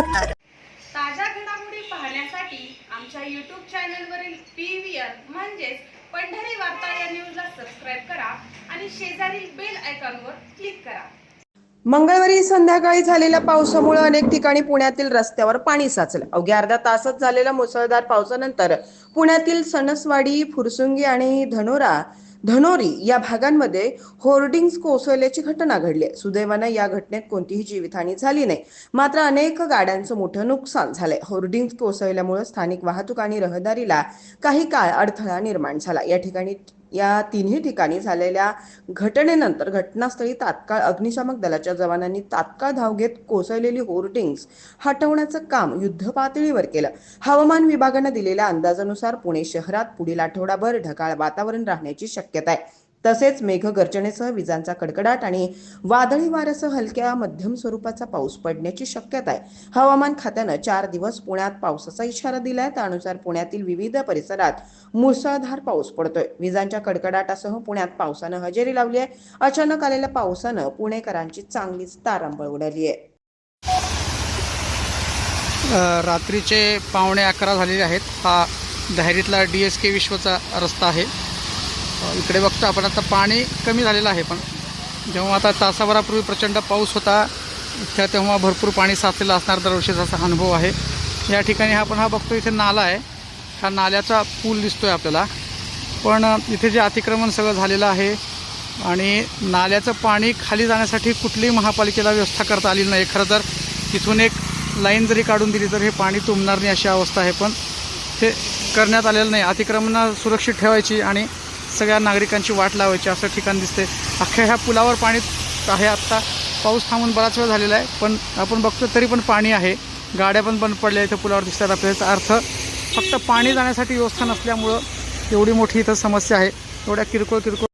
एकाहत्तर ताज्या घडामोडी पाहण्यासाठी आमच्या यूट्यूब चॅनलवरील पी व्ही आर म्हणजेच पंढरी वार्ता या न्यूजला सबस्क्राईब करा आणि शेजारील बेल आयकॉनवर क्लिक करा. मंगळवारी संध्याकाळी झालेल्या पावसामुळे अनेक ठिकाणी पुण्यातील रस्त्यावर पाणी साचलं. अवघ्या अर्ध्या तासात झालेल्या मुसळधार पावसानंतर पुण्यातील सणसवाडी फुरसुंगी आणि धनोरा धनोरी या भागांमध्ये होर्डिंग्स कोसळल्याची घटना घडली आहे. सुदैवानं या घटनेत कोणतीही जीवितहानी झाली नाही. मात्र अनेक गाड्यांचं मोठं नुकसान झालंय. होर्डिंग्स कोसळल्यामुळे स्थानिक वाहतूक आणि रहदारीला काही काळ अडथळा निर्माण झाला. या ठिकाणी या तिन्ही ठिकाणी झालेल्या घटनेनंतर घटनास्थळी तात्काळ अग्निशामक दलाच्या जवानांनी तात्काळ धाव घेत कोसळलेली होर्डिंग्स हटवण्याचं काम युद्धपातळीवर केलं. हवामान विभागानं दिलेल्या अंदाजानुसार पुणे शहरात पुढील आठवडाभर ढगाळ वातावरण राहण्याची शक्यता आहे. तसेच मेघगर्जनेसह विजांचा कडकडाट आणि वादळी वाऱ्यासह हलक्या मध्यम स्वरूपाचा पाऊस पडण्याची शक्यता आहे. हवामान खात्यानं चार दिवस पुण्यात पावसाचा इशारा दिला आहे त्यानुसार पुण्यातील विविध परिसरात मुसळधार पाऊस पडतोय. विजांच्या कडकडाटासह पुण्यात पावसानं हजेरी लावली आहे. अचानक आलेल्या पावसानं पुणेकरांची चांगलीच तारांबळ उडाली आहे. रात्रीचे पावणे अकरा झालेले आहेत. हा धायरीतला डी एस के विश्वचा रस्ता आहे. इकडे बघतो आपण. आता पाणी कमी झालेलं आहे पण जेव्हा आता तासाभरापूर्वी प्रचंड पाऊस होता त्या तेव्हा भरपूर पाणी साचलेलं असणार दरवर्षीचा असा अनुभव आहे. या ठिकाणी आपण हा बघतो इथे नाला आहे. हा नाल्याचा पूल दिसतो आहे आपल्याला. पण इथे जे अतिक्रमण सगळं झालेलं आहे आणि नाल्याचं पाणी खाली जाण्यासाठी कुठलीही महापालिकेला व्यवस्था करता आली नाही. खरं तर तिथून एक लाईन जरी काढून दिली तर हे पाणी तुंबणार नाही अशी अवस्था आहे. पण ते करण्यात आलेलं नाही. अतिक्रमणं सुरक्षित ठेवायची आणि सगळ्या नागरिकांची वाट लावायची असं ठिकाण दिसते अख्ख्या ह्या पुलावर पाणी आहे आत्ता. पाऊस थांबून बराच वेळ झालेला आहे पण आपण बघतो तरी पण पाणी आहे. गाड्या पण बंद पडल्या इथं पुलावर दिसतात आपल्याचा अर्थ फक्त पाणी जाण्यासाठी व्यवस्था नसल्यामुळं एवढी मोठी इथं समस्या आहे. एवढ्या किरकोळ किरकोळ